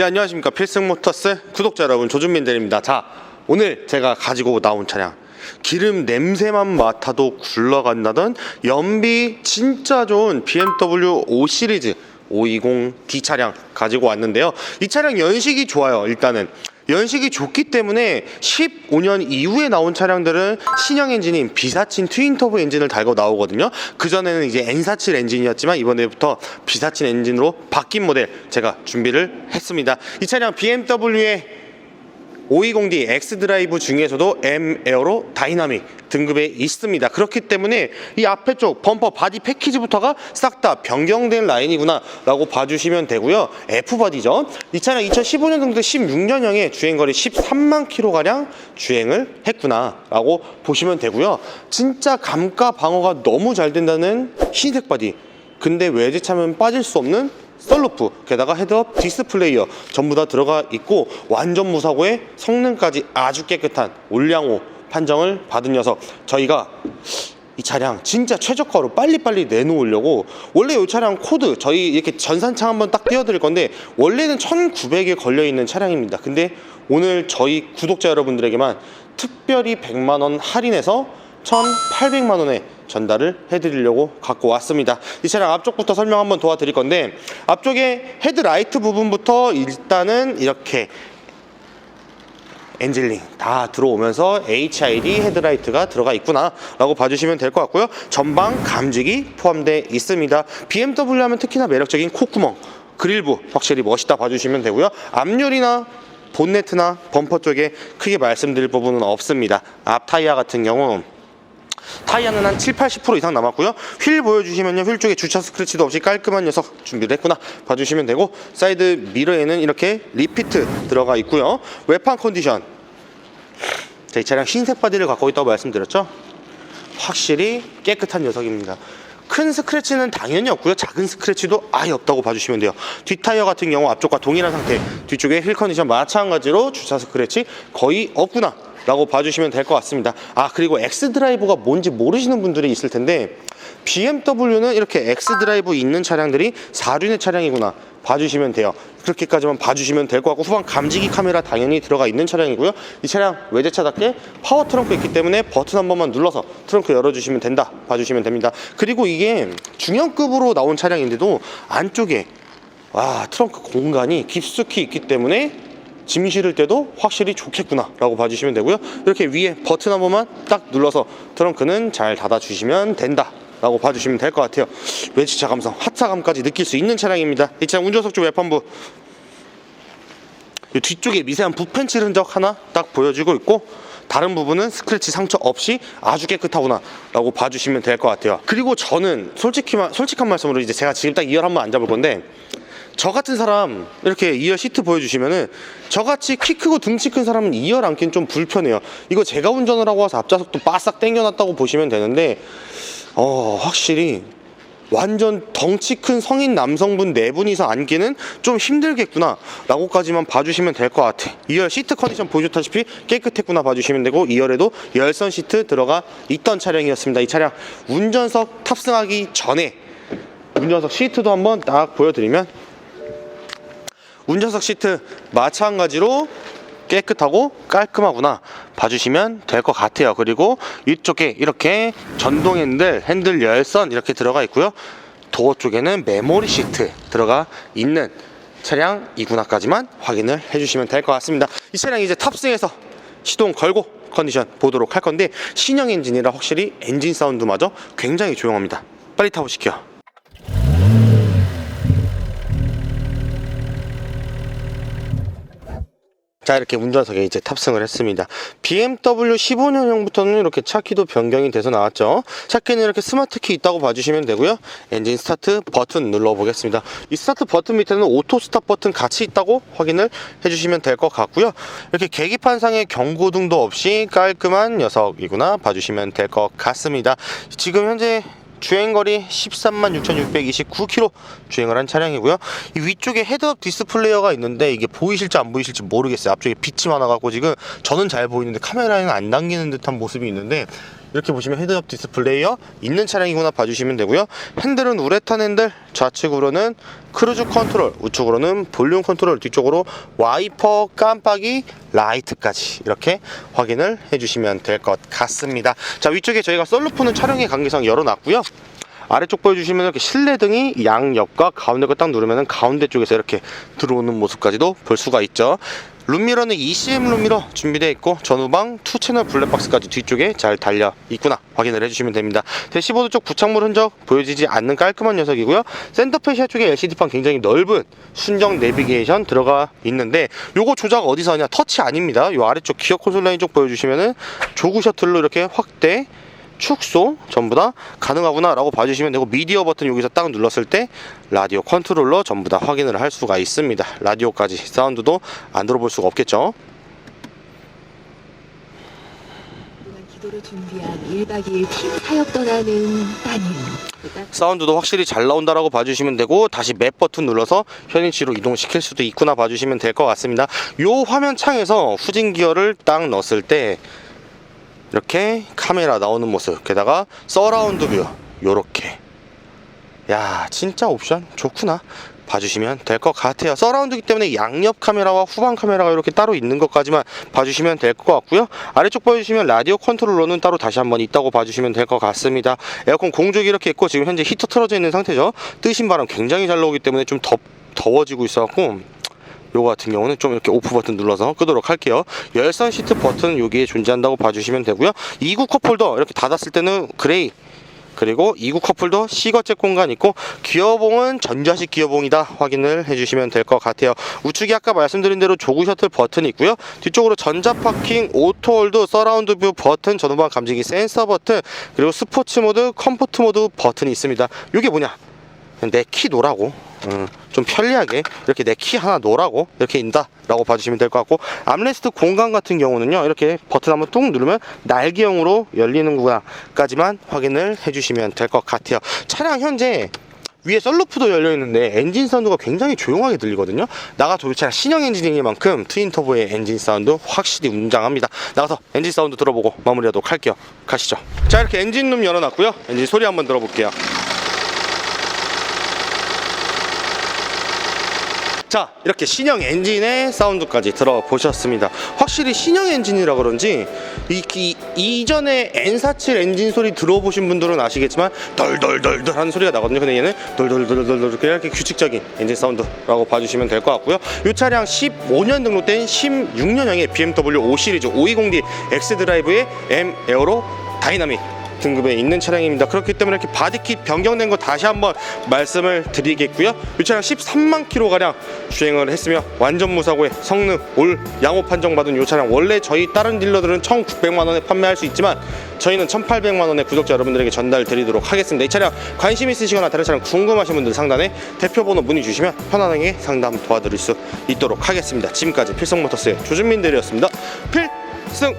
네 안녕하십니까. 필승모터스 구독자 여러분 조준민들입니다. 자 오늘 제가 가지고 나온 차량. 기름 냄새만 맡아도 굴러간다던 연비 진짜 좋은 BMW 5 시리즈 520D 차량 가지고 왔는데요. 이 차량 연식이 좋아요 일단은 연식이 좋기 때문에 15년 이후에 나온 차량들은 신형 엔진인 비사친 트윈터보 엔진을 달고 나오거든요. 그전에는 이제 N47 엔진이었지만 이번에부터 비사친 엔진으로 바뀐 모델 제가 준비를 했습니다. 이 차량 BMW의 520D X 드라이브 중에서도 M 에어로 다이나믹 등급에 있습니다. 그렇기 때문에 이 앞에 쪽 범퍼 바디 패키지부터가 싹 다 변경된 라인이구나라고 봐주시면 되고요. F 바디죠. 이 차량 2015년 정도 16년형에 주행거리 13만 킬로 가량 주행을 했구나라고 보시면 되고요. 진짜 감가 방어가 너무 잘 된다는 흰색 바디. 근데 외제차면 빠질 수 없는 썰루프 게다가 헤드업 디스플레이어 전부 다 들어가 있고 완전 무사고에 성능까지 아주 깨끗한 올량호 판정을 받은 녀석. 저희가 이 차량 진짜 최저가로 빨리빨리 내놓으려고 원래 이 차량 코드 저희 이렇게 전산창 한번 딱 띄워드릴 건데 원래는 1900에 걸려있는 차량입니다. 근데 오늘 저희 구독자 여러분들에게만 특별히 100만원 할인해서 1,800만 원에 전달을 해드리려고 갖고 왔습니다. 이 차량 앞쪽부터 설명 한번 도와드릴 건데 앞쪽에 헤드라이트 부분부터 일단은 이렇게 엔질링 다 들어오면서 HID 헤드라이트가 들어가 있구나 라고 봐주시면 될 것 같고요. 전방 감지기 포함되어 있습니다. BMW 하면 특히나 매력적인 콧구멍 그릴부 확실히 멋있다 봐주시면 되고요. 앞유리나 본네트나 범퍼 쪽에 크게 말씀드릴 부분은 없습니다. 앞 타이어 같은 경우 타이어는 한 7, 80% 이상 남았고요. 휠 보여주시면요. 휠 쪽에 주차 스크래치도 없이 깔끔한 녀석 준비를 했구나 봐주시면 되고 사이드 미러에는 이렇게 리피트 들어가 있고요. 외판 컨디션 자, 이 차량 흰색 바디를 갖고 있다고 말씀드렸죠. 확실히 깨끗한 녀석입니다. 큰 스크래치는 당연히 없고요. 작은 스크래치도 아예 없다고 봐주시면 돼요. 뒷타이어 같은 경우 앞쪽과 동일한 상태, 뒤쪽에 휠 컨디션 마찬가지로 주차 스크래치 거의 없구나. 라고 봐주시면 될 것 같습니다. 아, 그리고 X 드라이브가 뭔지 모르시는 분들이 있을 텐데, BMW는 이렇게 X 드라이브 있는 차량들이 4륜의 차량이구나. 봐주시면 돼요. 그렇게까지만 봐주시면 될 것 같고, 후방 감지기 카메라 당연히 들어가 있는 차량이고요. 이 차량 외제차답게 파워 트렁크 있기 때문에 버튼 한 번만 눌러서 트렁크 열어주시면 된다. 봐주시면 됩니다. 그리고 이게 중형급으로 나온 차량인데도 안쪽에 와, 트렁크 공간이 깊숙이 있기 때문에 짐 실을 때도 확실히 좋겠구나 라고 봐주시면 되고요. 이렇게 위에 버튼 한 번만 딱 눌러서 트렁크는 잘 닫아주시면 된다 라고 봐주시면 될 것 같아요. 외지차 감성 하차감까지 느낄 수 있는 차량입니다. 이 차량 운전석 쪽 외판부. 이 뒤쪽에 미세한 부펜칠 흔적 하나 딱 보여주고 있고 다른 부분은 스크래치 상처 없이 아주 깨끗하구나 라고 봐주시면 될 것 같아요. 그리고 저는 솔직히, 솔직한 말씀으로 이제 제가 지금 딱 2열 한번 앉아볼 건데 저 같은 사람 이렇게 2열 시트 보여주시면은 저같이 키 크고 등치 큰 사람은 2열 앉기는 좀 불편해요. 이거 제가 운전을 하고 와서 앞좌석도 바싹 당겨놨다고 보시면 되는데 어 확실히 완전 덩치 큰 성인 남성분 네 분이서 앉기는 좀 힘들겠구나 라고까지만 봐주시면 될 것 같아. 2열 시트 컨디션 보여줬다시피 깨끗했구나 봐주시면 되고 2열에도 열선 시트 들어가 있던 차량이었습니다. 이 차량 운전석 탑승하기 전에 운전석 시트도 한번 딱 보여드리면 운전석 시트 마찬가지로 깨끗하고 깔끔하구나 봐주시면 될 것 같아요. 그리고 이쪽에 이렇게 전동 핸들 핸들 열선 이렇게 들어가 있고요. 도어 쪽에는 메모리 시트 들어가 있는 차량 이구나까지만 확인을 해주시면 될 것 같습니다. 이 차량 이제 탑승해서 시동 걸고 컨디션 보도록 할 건데 신형 엔진이라 확실히 엔진 사운드마저 굉장히 조용합니다. 빨리 타보시죠 자 이렇게 운전석에 이제 탑승을 했습니다. BMW 15년형부터는 이렇게 차키도 변경이 돼서 나왔죠. 차키는 이렇게 스마트키 있다고 봐주시면 되고요. 엔진 스타트 버튼 눌러 보겠습니다. 이 스타트 버튼 밑에는 오토 스탑 버튼 같이 있다고 확인을 해주시면 될 것 같고요. 이렇게 계기판상의 경고등도 없이 깔끔한 녀석이구나 봐주시면 될 것 같습니다. 지금 현재 주행거리 13만 6,629km 주행을 한 차량이고요. 이 위쪽에 헤드업 디스플레이어가 있는데 이게 보이실지 안 보이실지 모르겠어요. 앞쪽에 빛이 많아갖고 지금 저는 잘 보이는데 카메라에는 안 당기는 듯한 모습이 있는데 이렇게 보시면 헤드업 디스플레이어 있는 차량이구나 봐주시면 되고요. 핸들은 우레탄 핸들, 좌측으로는 크루즈 컨트롤, 우측으로는 볼륨 컨트롤, 뒤쪽으로 와이퍼, 깜빡이, 라이트까지 이렇게 확인을 해주시면 될 것 같습니다. 자 위쪽에 저희가 썰루프는 촬영의 관계상 열어놨고요. 아래쪽 보여주시면 이렇게 실내등이 양옆과 가운데 거 딱 누르면 가운데 쪽에서 이렇게 들어오는 모습까지도 볼 수가 있죠. 룸미러는 ECM 룸미러 준비되어 있고 전후방 투 채널 블랙박스까지 뒤쪽에 잘 달려 있구나 확인을 해주시면 됩니다. 대시보드 쪽 부착물 흔적 보여지지 않는 깔끔한 녀석이고요. 센터페시아 쪽에 LCD판 굉장히 넓은 순정 내비게이션 들어가 있는데 요거 조작 어디서 하냐 터치 아닙니다. 요 아래쪽 기어 콘솔 라인 쪽 보여주시면은 조구 셔틀로 이렇게 확대 축소 전부 다 가능하구나 라고 봐주시면 되고 미디어 버튼 여기서 딱 눌렀을 때 라디오 컨트롤러 전부 다 확인을 할 수가 있습니다. 라디오까지 사운드도 안 들어볼 수가 없겠죠? 그동안 기도로 준비한 1박 2일 팀 사역 떠나는 따님. 사운드도 확실히 잘 나온다라고 봐주시면 되고 다시 맵 버튼 눌러서 현위치로 이동시킬 수도 있구나 봐주시면 될 것 같습니다. 요 화면 창에서 후진 기어를 딱 넣었을 때 이렇게 카메라 나오는 모습 게다가 서라운드 뷰 요렇게. 야 진짜 옵션 좋구나. 봐주시면 될 것 같아요. 서라운드기 때문에 양옆 카메라와 후방 카메라가 이렇게 따로 있는 것까지만 봐주시면 될 것 같고요. 아래쪽 보여주시면 라디오 컨트롤러는 따로 다시 한번 있다고 봐주시면 될 것 같습니다. 에어컨 공조기 이렇게 있고 지금 현재 히터 틀어져 있는 상태죠. 뜨신 바람 굉장히 잘 나오기 때문에 좀 더, 더워지고 있어갖고 요거 같은 경우는 좀 이렇게 오프 버튼 눌러서 끄도록 할게요. 열선 시트 버튼 여기에 존재한다고 봐주시면 되고요. 2구 컵홀더 이렇게 닫았을 때는 그레이 그리고 2구 컵홀더 C거잭 공간 있고 기어봉은 전자식 기어봉이다 확인을 해주시면 될 것 같아요. 우측에 아까 말씀드린 대로 조구 셔틀 버튼이 있고요. 뒤쪽으로 전자 파킹, 오토홀드, 서라운드 뷰 버튼, 전후방 감지기 센서 버튼 그리고 스포츠 모드, 컴포트 모드 버튼이 있습니다. 이게 뭐냐? 내키 놓으라고 음, 좀 편리하게 이렇게 내 키 하나 놓으라고 이렇게 인다라고 봐주시면 될 것 같고 암레스트 공간 같은 경우는요 이렇게 버튼 한번 뚝 누르면 날개형으로 열리는구나 까지만 확인을 해주시면 될 것 같아요 차량 현재 위에 썰루프도 열려 있는데 엔진 사운드가 굉장히 조용하게 들리거든요. 나가도 이 차량 신형 엔진이만큼 트윈 터보의 엔진 사운드 확실히 웅장합니다. 나가서 엔진 사운드 들어보고 마무리하도록 할게요. 가시죠. 자 이렇게 엔진룸 열어놨고요. 엔진 소리 한번 들어볼게요. 자 이렇게 신형 엔진의 사운드까지 들어보셨습니다. 확실히 신형 엔진이라 그런지 이, 이, 이전에 N47 엔진 소리 들어보신 분들은 아시겠지만 덜덜덜덜 하는 소리가 나거든요. 근데 얘는 덜덜덜덜덜 이렇게 규칙적인 엔진 사운드라고 봐주시면 될 것 같고요. 이 차량 15년 등록된 16년형의 BMW 5 시리즈 520D X 드라이브의 M 에어로 다이나믹 등급에 있는 차량입니다. 그렇기 때문에 이렇게 바디킷 변경된 거 다시 한번 말씀을 드리겠고요. 이 차량 13만 킬로 가량 주행을 했으며 완전 무사고의 성능 올 양호 판정 받은 이 차량 원래 저희 다른 딜러들은 1,900만 원에 판매할 수 있지만 저희는 1,800만 원에 구독자 여러분들에게 전달 드리도록 하겠습니다. 이 차량 관심 있으시거나 다른 차량 궁금하신 분들 상단에 대표 번호 문의 주시면 편안하게 상담 도와드릴 수 있도록 하겠습니다. 지금까지 필성모터스의 조준민 대리였습니다. 필승